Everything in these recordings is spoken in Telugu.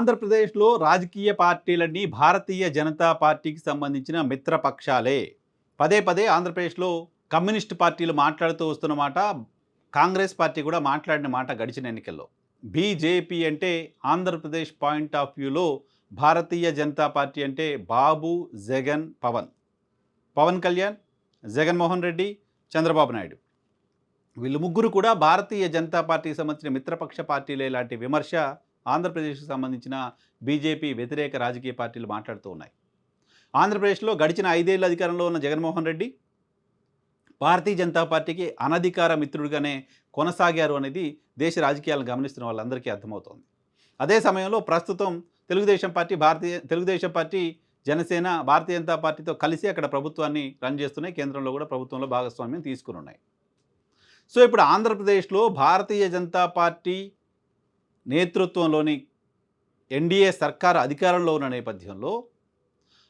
ఆంధ్రప్రదేశ్లో రాజకీయ పార్టీలన్నీ భారతీయ జనతా పార్టీకి సంబంధించిన మిత్రపక్షాలే. పదే పదే ఆంధ్రప్రదేశ్లో కమ్యూనిస్ట్ పార్టీలు మాట్లాడుతూ వస్తున్న మాట కాంగ్రెస్ పార్టీ కూడా మాట్లాడిన మాట గడిచిన ఎన్నికల్లో. బీజేపీ అంటే ఆంధ్రప్రదేశ్ పాయింట్ ఆఫ్ వ్యూలో భారతీయ జనతా పార్టీ అంటే బాబు జగన్ పవన్. పవన్ కళ్యాణ్ జగన్మోహన్ రెడ్డి చంద్రబాబు నాయుడు. వీళ్ళు ముగ్గురు కూడా భారతీయ జనతా పార్టీకి సంబంధించిన మిత్రపక్ష పార్టీలే లాంటి విమర్శ ఆంధ్రప్రదేశ్కి సంబంధించిన బీజేపీ వ్యతిరేక రాజకీయ పార్టీలు మాట్లాడుతూ ఉన్నాయి. ఆంధ్రప్రదేశ్లో గడిచిన ఐదేళ్ళ అధికారంలో ఉన్న జగన్మోహన్ రెడ్డి భారతీయ జనతా పార్టీకి అనధికార మిత్రుడిగానే కొనసాగారు అనేది దేశ రాజకీయాలను గమనిస్తున్న వాళ్ళందరికీ అర్థమవుతోంది. అదే సమయంలో ప్రస్తుతం తెలుగుదేశం పార్టీ భారతీయ తెలుగుదేశం పార్టీ జనసేన భారతీయ జనతా పార్టీతో కలిసి అక్కడ ప్రభుత్వాన్ని రన్ చేస్తున్నాయి. కేంద్రంలో కూడా ప్రభుత్వంలో భాగస్వామ్యం తీసుకుని ఉన్నాయి. సో ఇప్పుడు ఆంధ్రప్రదేశ్లో భారతీయ జనతా పార్టీ నేతృత్వంలోని ఎన్డీఏ సర్కార్ అధికారంలో ఉన్న నేపథ్యంలో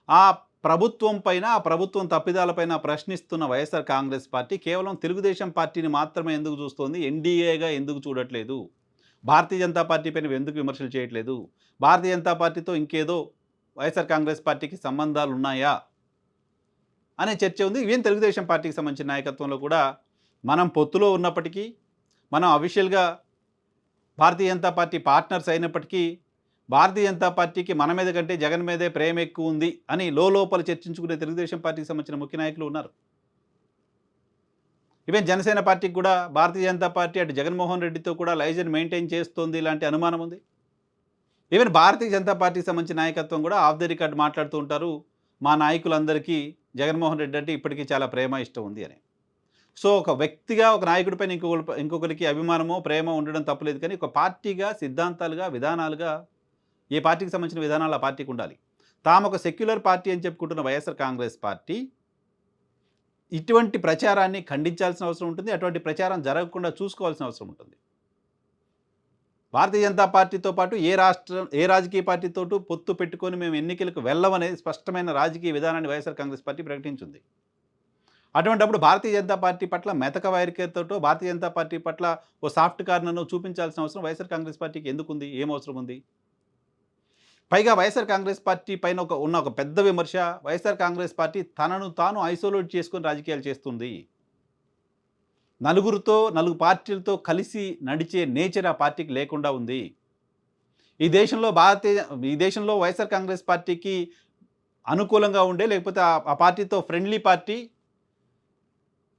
ఆ ప్రభుత్వం పైన ఆ ప్రభుత్వం తప్పిదాలపైన ప్రశ్నిస్తున్న వైఎస్ఆర్ కాంగ్రెస్ పార్టీ కేవలం తెలుగుదేశం పార్టీని మాత్రమే ఎందుకు చూస్తోంది? ఎన్డీఏగా ఎందుకు చూడట్లేదు? భారతీయ జనతా పార్టీ పైన ఎందుకు విమర్శలు చేయట్లేదు? భారతీయ జనతా పార్టీతో ఇంకేదో వైఎస్ఆర్ కాంగ్రెస్ పార్టీకి సంబంధాలు ఉన్నాయా? అనే చర్చ ఉంది. ఇవేం తెలుగుదేశం పార్టీకి సంబంధించిన నాయకత్వంలో కూడా మనం పొత్తులో ఉన్నప్పటికీ మనం అఫీషియల్గా భారతీయ జనతా పార్టీ పార్ట్నర్స్ అయినప్పటికీ భారతీయ జనతా పార్టీకి మన మీద కంటే జగన్ మీదే ప్రేమ ఎక్కువ ఉంది అని లోపల చర్చించుకునే తెలుగుదేశం పార్టీకి సంబంధించిన ముఖ్య నాయకులు ఉన్నారు. ఈవెన్ జనసేన పార్టీకి కూడా భారతీయ జనతా పార్టీ అటు జగన్మోహన్ రెడ్డితో కూడా లైజన్ మెయింటైన్ చేస్తోంది ఇలాంటి అనుమానం ఉంది. ఈవెన్ భారతీయ జనతా పార్టీకి సంబంధించిన నాయకత్వం కూడా ఆఫ్ ది రికార్డ్ మాట్లాడుతూ ఉంటారు. మా నాయకులందరికీ జగన్మోహన్ రెడ్డి అంటే ఇప్పటికీ చాలా ప్రేమ ఇష్టం ఉంది అని. సో ఒక వ్యక్తిగా ఒక నాయకుడిపైన ఇంకొక ఇంకొకరికి అభిమానమో ప్రేమ ఉండడం తప్పలేదు కానీ ఒక పార్టీగా సిద్ధాంతాలుగా విధానాలుగా ఏ పార్టీకి సంబంధించిన విధానాలు ఆ పార్టీకి ఉండాలి. తాము ఒక సెక్యులర్ పార్టీ అని చెప్పుకుంటున్న వైఎస్ఆర్ కాంగ్రెస్ పార్టీ ఇటువంటి ప్రచారాన్ని ఖండించాల్సిన అవసరం ఉంటుంది. అటువంటి ప్రచారం జరగకుండా చూసుకోవాల్సిన అవసరం ఉంటుంది. భారతీయ జనతా పార్టీతో పాటు ఏ రాష్ట్రం ఏ రాజకీయ పార్టీతో పొత్తు పెట్టుకొని మేము ఎన్నికలకు వెళ్ళమనేది స్పష్టమైన రాజకీయ విధానాన్ని వైఎస్ఆర్ కాంగ్రెస్ పార్టీ ప్రకటించింది. అటువంటిప్పుడు భారతీయ జనతా పార్టీ పట్ల మెతక వైరికతోటో భారతీయ జనతా పార్టీ పట్ల ఓ సాఫ్ట్ కార్నర్ను చూపించాల్సిన అవసరం వైఎస్ఆర్ కాంగ్రెస్ పార్టీకి ఎందుకు ఉంది ఏం అవసరం ఉంది? పైగా వైఎస్ఆర్ కాంగ్రెస్ పార్టీ పైన ఒక ఉన్న ఒక పెద్ద విమర్శ వైఎస్ఆర్ కాంగ్రెస్ పార్టీ తనను తాను ఐసోలేట్ చేసుకుని రాజకీయాలు చేస్తుంది. నలుగురితో నలుగు పార్టీలతో కలిసి నడిచే నేచర్ ఆ పార్టీకి లేకుండా ఉంది. ఈ దేశంలో భారతీయ ఈ దేశంలో వైఎస్ఆర్ కాంగ్రెస్ పార్టీకి అనుకూలంగా ఉండే లేకపోతే ఆ పార్టీతో ఫ్రెండ్లీ పార్టీ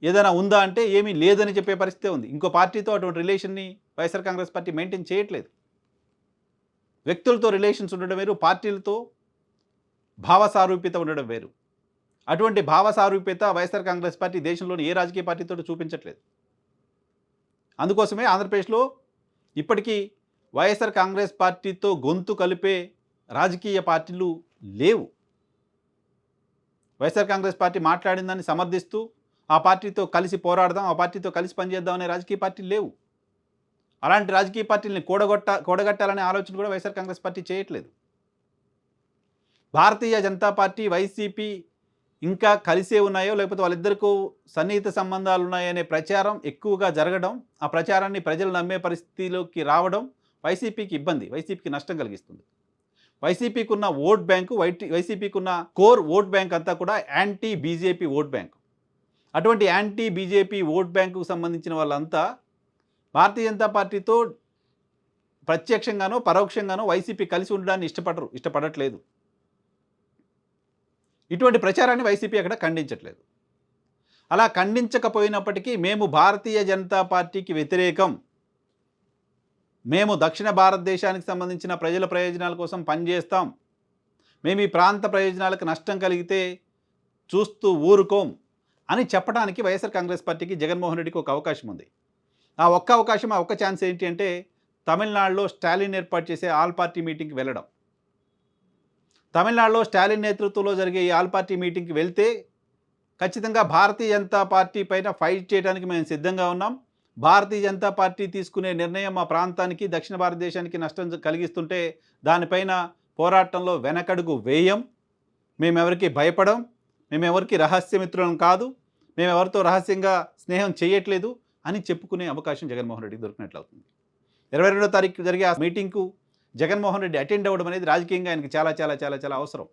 ఏదైనా ఉందా అంటే ఏమీ లేదని చెప్పే పరిస్థితి ఉంది. ఇంకో పార్టీతో అటువంటి రిలేషన్ని వైఎస్ఆర్ కాంగ్రెస్ పార్టీ మెయింటైన్ చేయట్లేదు. వ్యక్తులతో రిలేషన్స్ ఉండడం వేరు పార్టీలతో భావ సారూప్యత ఉండడం వేరు. అటువంటి భావ సారూప్యత వైఎస్ఆర్ కాంగ్రెస్ పార్టీ దేశంలోని ఏ రాజకీయ పార్టీతో చూపించట్లేదు. అందుకోసమే ఆంధ్రప్రదేశ్లో ఇప్పటికీ వైఎస్ఆర్ కాంగ్రెస్ పార్టీతో గొంతు కలిపే రాజకీయ పార్టీలు లేవు. వైఎస్ఆర్ కాంగ్రెస్ పార్టీ మాట్లాడిందని సమర్థిస్తూ ఆ పార్టీతో కలిసి పోరాడదాం ఆ పార్టీతో కలిసి పనిచేద్దాం అనే రాజకీయ పార్టీలు లేవు. అలాంటి రాజకీయ పార్టీలని కూడగొట్ట కూడగట్టాలనే ఆలోచన కూడా వైఎస్ఆర్ కాంగ్రెస్ పార్టీ చేయట్లేదు. భారతీయ జనతా పార్టీ వైసీపీ ఇంకా కలిసే ఉన్నాయో లేకపోతే వాళ్ళిద్దరికూ సన్నిహిత సంబంధాలు ఉన్నాయనే ప్రచారం ఎక్కువగా జరగడం ఆ ప్రచారాన్ని ప్రజలు నమ్మే పరిస్థితిలోకి రావడం వైసీపీకి ఇబ్బంది వైసీపీకి నష్టం కలిగిస్తుంది. వైసీపీకి ఉన్న ఓట్ బ్యాంకు వైటీ వైసీపీకి ఉన్న కోర్ ఓట్ బ్యాంక్ అంతా కూడా యాంటీ బీజేపీ ఓట్ బ్యాంక్. అటువంటి యాంటీ బీజేపీ ఓట్ బ్యాంకుకు సంబంధించిన వాళ్ళంతా భారతీయ జనతా పార్టీతో ప్రత్యక్షంగానో పరోక్షంగానో వైసీపీ కలిసి ఉండడాన్ని ఇష్టపడరు ఇష్టపడట్లేదు. ఇటువంటి ప్రచారాన్ని వైసీపీ అక్కడ ఖండించట్లేదు. అలా ఖండించకపోయినప్పటికీ మేము భారతీయ జనతా పార్టీకి వ్యతిరేకం. మేము దక్షిణ భారతదేశానికి సంబంధించిన ప్రజల ప్రయోజనాల కోసం పనిచేస్తాం. మేము ఈ ప్రాంత ప్రయోజనాలకు నష్టం కలిగితే చూస్తూ ఊరుకోం. అని చెప్పడానికి వైఎస్ఆర్ కాంగ్రెస్ పార్టీకి జగన్మోహన్ రెడ్డికి ఒక అవకాశం ఉంది. ఆ ఒక్క అవకాశం ఆ ఒక్క ఛాన్స్ ఏంటి అంటే తమిళనాడులో స్టాలిన్ ఏర్పాటు చేసే ఆల్ పార్టీ మీటింగ్కి వెళ్ళడం. తమిళనాడులో స్టాలిన్ నేతృత్వంలో జరిగే ఈ ఆల్ పార్టీ మీటింగ్కి వెళ్తే ఖచ్చితంగా భారతీయ జనతా పార్టీ పైన ఫైట్ చేయడానికి మేము సిద్ధంగా ఉన్నాం. భారతీయ జనతా పార్టీ తీసుకునే నిర్ణయం మా ప్రాంతానికి దక్షిణ భారతదేశానికి నష్టం కలిగిస్తుంటే దానిపైన పోరాటంలో వెనకడుగు వేయం. మేమెవరికి భయపడం మేమెవరికి రహస్యమిత్రులం కాదు మేము ఎవరితో రహస్యంగా స్నేహం చేయట్లేదు అని చెప్పుకునే అవకాశం జగన్మోహన్ రెడ్డికి దొరికినట్లు అవుతుంది. ఇరవై రెండో తారీఖు జరిగే ఆ మీటింగ్కు జగన్మోహన్ రెడ్డి అటెండ్ అవ్వడం అనేది రాజకీయంగా ఆయనకి చాలా చాలా చాలా చాలా అవసరం.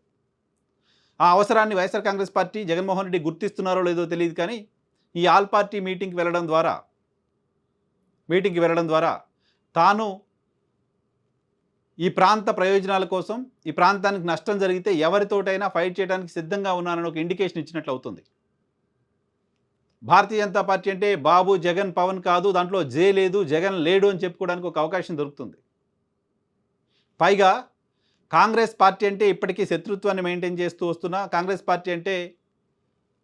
ఆ అవసరాన్ని YSR Congress party Jaganmohan Reddy గుర్తిస్తున్నారో లేదో తెలియదు కానీ ఈ ఆల్ పార్టీ మీటింగ్కి వెళ్ళడం ద్వారా మీటింగ్కి వెళ్ళడం ద్వారా తాను ఈ ప్రాంత ప్రయోజనాల కోసం ఈ ప్రాంతానికి నష్టం జరిగితే ఎవరితోటైనా ఫైట్ చేయడానికి సిద్ధంగా ఉన్నానని ఒక ఇండికేషన్ ఇచ్చినట్లు అవుతుంది. భారతీయ జనతా పార్టీ అంటే బాబు జగన్ పవన్ కాదు దాంట్లో జే లేదు జగన్ లేడు అని చెప్పుకోవడానికి ఒక అవకాశం దొరుకుతుంది. పైగా కాంగ్రెస్ పార్టీ అంటే ఇప్పటికీ శత్రుత్వాన్ని మెయింటైన్ చేస్తూ వస్తున్న కాంగ్రెస్ పార్టీ అంటే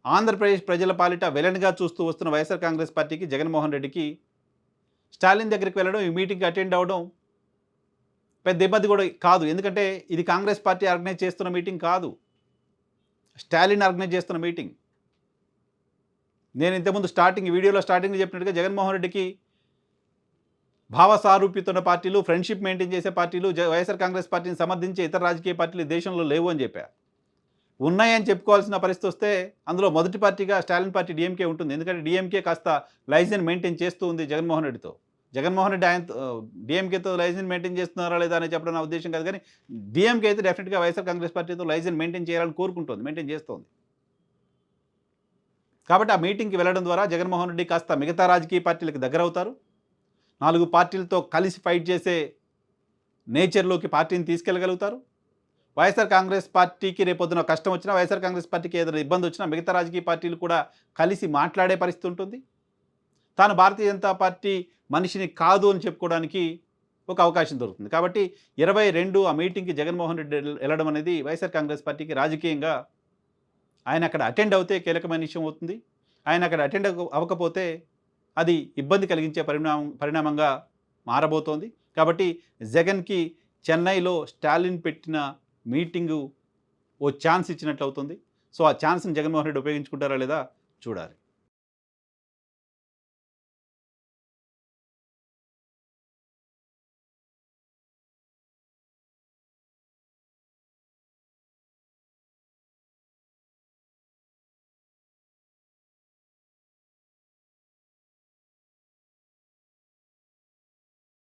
ఆంధ్రప్రదేశ్ ప్రజల పాలిట వెలన్గా చూస్తూ వస్తున్న వైఎస్ఆర్ కాంగ్రెస్ పార్టీకి జగన్మోహన్ రెడ్డికి స్టాలిన్ దగ్గరికి వెళ్ళడం ఈ మీటింగ్కి అటెండ్ అవ్వడం పెద్ద ఇబ్బంది కూడా కాదు. ఎందుకంటే ఇది కాంగ్రెస్ పార్టీ ఆర్గనైజ్ చేస్తున్న మీటింగ్ కాదు. స్టాలిన్ ఆర్గనైజ్ చేస్తున్న మీటింగ్. నేను ఇంతకుముందు స్టార్టింగ్ వీడియోలో స్టార్టింగ్ చెప్పినట్టుగా జగన్మోహన్ రెడ్డికి భావ సారూప్యతున్న పార్టీలు ఫ్రెండ్షిప్ మెయింటైన్ చేసే పార్టీలు జ- వైఎస్ఆర్ కాంగ్రెస్ పార్టీని సమర్థించే ఇతర రాజకీయ పార్టీలు దేశంలో లేవు అని చెప్పా. ఉన్నాయని చెప్పుకోవాల్సిన పరిస్థితి వస్తే అందులో మొదటి పార్టీగా స్టాలిన్ పార్టీ డిఎంకే ఉంటుంది. ఎందుకంటే డిఎంకే కాస్త లైజన్ మెయింటైన్ చేస్తూ ఉంది జగన్మోహన్ రెడ్డితో. జగన్మోహన్ రెడ్డి ఆయన డిఎంకేతో లైజన్ మెయింటైన్ చేస్తున్నారా లేదా అని చెప్పడం నా ఉద్దేశం కాదు కానీ డిఎంకే అయితే డెఫినెట్గా వైఎస్ఆర్ కాంగ్రెస్ పార్టీతో లైజన్ మెయింటైన్ చేయాలని కోరుకుంటుంది మెయింటైన్ చేస్తోంది. కాబట్టి ఆ మీటింగ్కి వెళ్ళడం ద్వారా జగన్మోహన్ రెడ్డి కాస్త మిగతా రాజకీయ పార్టీలకు దగ్గర అవుతారు నాలుగు పార్టీలతో కలిసి ఫైట్ చేసే నేచర్లోకి పార్టీని తీసుకెళ్ళగలుగుతారు. వైఎస్ఆర్ కాంగ్రెస్ పార్టీకి రేపొద్దున కష్టం వచ్చినా వైఎస్ఆర్ కాంగ్రెస్ పార్టీకి ఏదైనా ఇబ్బంది వచ్చినా మిగతా రాజకీయ పార్టీలు కూడా కలిసి మాట్లాడే పరిస్థితి ఉంటుంది. తాను భారతీయ జనతా పార్టీ మనిషిని కాదు అని చెప్పుకోవడానికి ఒక అవకాశం దొరుకుతుంది. కాబట్టి ఇరవై రెండు ఆ మీటింగ్కి జగన్మోహన్ రెడ్డి వెళ్ళడం అనేది వైఎస్ఆర్ కాంగ్రెస్ పార్టీకి రాజకీయంగా ఆయన అక్కడ అటెండ్ అవుతే కీలకమైన విషయం అవుతుంది. ఆయన అక్కడ అటెండ్ అవ్వకపోతే అది ఇబ్బంది కలిగించే పరిణామం పరిణామంగా మారబోతోంది. కాబట్టి జగన్కి చెన్నైలో స్టాలిన్ పెట్టిన మీటింగు ఓ ఛాన్స్ ఇచ్చినట్లు అవుతుంది సో ఆ ఛాన్స్ని జగన్మోహన్ రెడ్డి ఉపయోగించుకుంటారా లేదా చూడాలి.